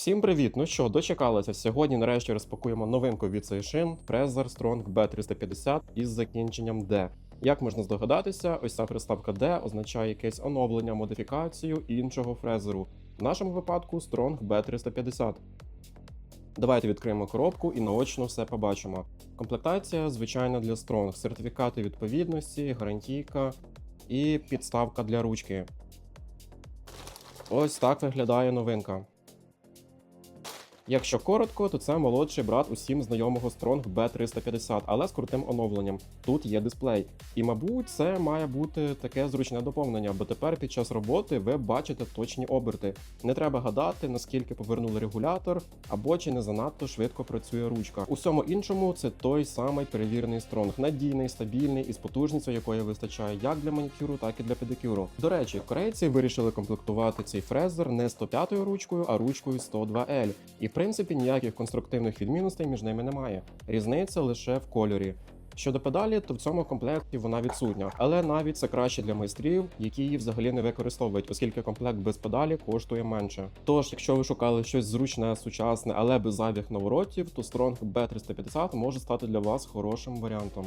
Всім привіт! Ну що, дочекалися. Сьогодні нарешті розпакуємо новинку від Seishin Fraser Strong B350 із закінченням D. Як можна здогадатися, ось ця приставка D означає якесь оновлення, модифікацію іншого фрезеру. В нашому випадку Strong B350. Давайте відкриємо коробку і наочно все побачимо. Комплектація звичайна для Strong, сертифікати відповідності, гарантійка і підставка для ручки. Ось так виглядає новинка. Якщо коротко, то це молодший брат усім знайомого Strong B350, але з крутим оновленням. Тут є дисплей. І, мабуть, це має бути таке зручне доповнення, бо тепер під час роботи ви бачите точні оберти. Не треба гадати, наскільки повернули регулятор, або чи не занадто швидко працює ручка. Усьому іншому це той самий перевірений Strong, надійний, стабільний і з потужністю, якої вистачає як для манікюру, так і для педикюру. До речі, корейці вирішили комплектувати цей фрезер не 105 ручкою, а ручкою 102L. І принципі ніяких конструктивних відмінностей між ними немає. Різниця лише в кольорі. Щодо педалі, то в цьому комплекті вона відсутня, але навіть це краще для майстрів, які її взагалі не використовують, оскільки комплект без педалі коштує менше. Тож, якщо ви шукали щось зручне, сучасне, але без зайвих наворотів, то Strong B350 може стати для вас хорошим варіантом.